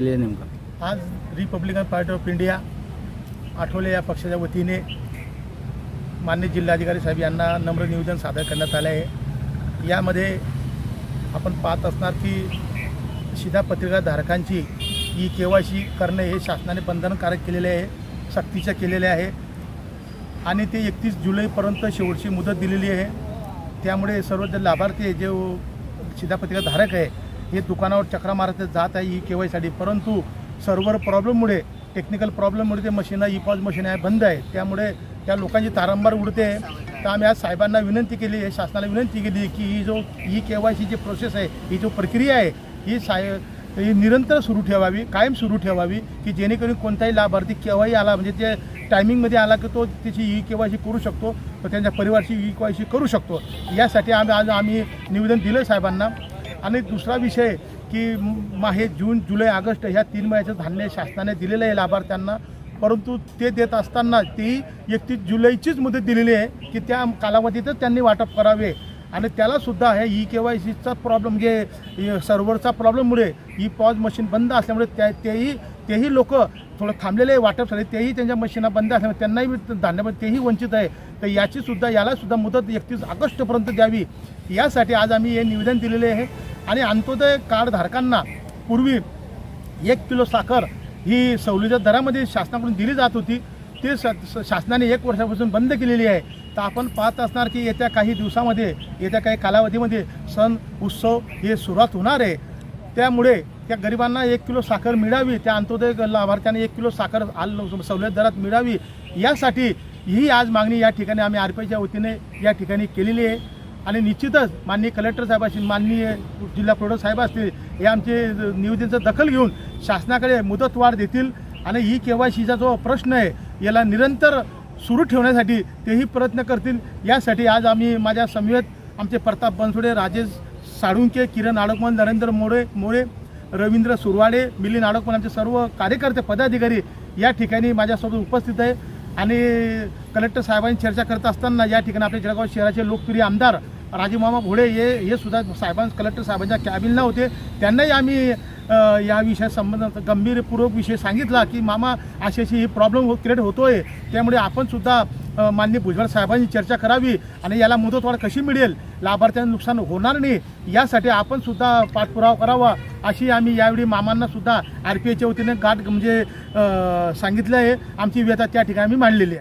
केलेलं आहे नेमकं. आज Republican Party of India Athawale या पक्षाच्या वतीने मान्य जिल्हाधिकारी साहेब यांना नम्र निवेदन सादर करण्यात आले आहे यामध्ये आपण पाहत असणार की शिधापत्रिकाधारकांची ई के वाय सी करणे हे शासनाने बंधनकारक केलेले आहे सक्तीच्या केलेले आहे. आणि ते एकतीस जुलैपर्यंत शेवटची मुदत दिलेली आहे. त्यामुळे सर्व जे लाभार्थी आहे, जे शिधापत्रिकाधारक आहे हे दुकानावर चक्रा मारत जात आहे ई के वायसाठी परंतु सर्व्हर प्रॉब्लेममुळे टेक्निकल प्रॉब्लेममुळे ते मशीन ई पॉज मशीन आहे बंद आहे. त्यामुळे त्या लोकांची तारंबार उडते. तर आम्ही आज साहेबांना विनंती केली आहे शासनाला विनंती केली की ही जो ई के वाय सीची प्रोसेस आहे ही जो प्रक्रिया आहे ही साय ही निरंतर सुरू ठेवावी कायम सुरू ठेवावी की जेणेकरून कोणताही लाभार्थी केव्हाही आला म्हणजे ते टायमिंगमध्ये आला की तो त्याची ई के वाय सी करू शकतो तो त्यांच्या परिवारची ई के वाय सी करू शकतो. यासाठी आम्ही आज आम्ही निवेदन दिलं साहेबांना. आणि दुसरा विषय की मा हे जून जुलै ऑगस्ट ह्या तीन महिन्याचं धान्य शासनाने दिलेलं आहे लाभार्थ्यांना. परंतु ते देत असताना ती एकतीस जुलैचीच मुदत दिलेली आहे की त्या कालावधीतच त्यांनी वाटप करावे. आणि त्यालासुद्धा हे ई के वाय सीचा प्रॉब्लेम म्हणजे सर्व्हरचा प्रॉब्लेममुळे ई पॉज मशीन बंद असल्यामुळे त्या तेही तेही लोक थोडं थांबलेले वाटप झाले. तेही त्यांच्या मशीना बंद असल्यामुळे त्यांनाही धान्यामध्ये तेही वंचित आहे. तर याचीसुद्धा यालासुद्धा मुदत एकतीस ऑगस्टपर्यंत द्यावी. यासाठी आज आम्ही हे निवेदन दिलेले आहे. आणि अंत्योदय कार्डधारकांना पूर्वी एक किलो साखर ही सवलतीच्या दरामध्ये शासनाकडून दिली जात होती. ती शासनाने एक वर्षापासून बंद केलेली आहे. तर आपण पाहत असणार की येत्या काही दिवसामध्ये येत्या काही कालावधीमध्ये सण उत्सव हे सुरुवात होणार आहे. त्यामुळे त्या गरिबांना एक किलो साखर मिळावी त्या अंत्योदय लाभार्थ्यांना एक किलो साखर आल सवलत दरात मिळावी यासाठी ही आज मागणी या ठिकाणी आम्ही आर पीच्या वतीने या ठिकाणी केलेली आहे. आणि निश्चितच माननीय कलेक्टर साहेब असतील माननीय जिल्हा प्रोडक्ट साहेब असतील हे आमचे नियोजनचं दखल घेऊन शासनाकडे मुदतवाढ देतील. आणि ही के वाय सीचा जो प्रश्न आहे याला निरंतर सुरू ठेवण्यासाठी तेही प्रयत्न करतील. यासाठी आज आम्ही माझ्या समवेत आमचे प्रताप बनसोडे राजेश साळुंके किरण आडकमल नरेंद्र मोरे मोरे रवींद्र सुरवाडे मिलिंद आडकमल आमचे सर्व कार्यकर्ते पदाधिकारी या ठिकाणी माझ्यासोबत उपस्थित आहे. आणि कलेक्टर साहेबांची चर्चा करत असताना या ठिकाणी आपल्या जळगाव शहराचे लोकप्रिय आमदार राजीमामा भोळे हे हे सुद्धा साहेबां कलेक्टर साहेबांच्या कॅबिनला होते. त्यांनाही आम्ही या विषया संबंधात गंभीरपूर्वक विषय सांगितला की मामा अशी अशी ही प्रॉब्लेम हो क्रिएट होतोय. त्यामुळे आपणसुद्धा माननीय भुजबळ साहेबांची चर्चा करावी आणि याला मुदतवाढ कशी मिळेल? लाभार्थ्यांना नुकसान होणार नाही. यासाठी आपणसुद्धा पाठपुरावा करावा अशी आम्ही यावेळी मामांना सुद्धा आर पी आयच्या वतीने गाठ म्हणजे सांगितलं आहे. आमची व्यथा त्या ठिकाणी आम्ही मांडलेली आहे.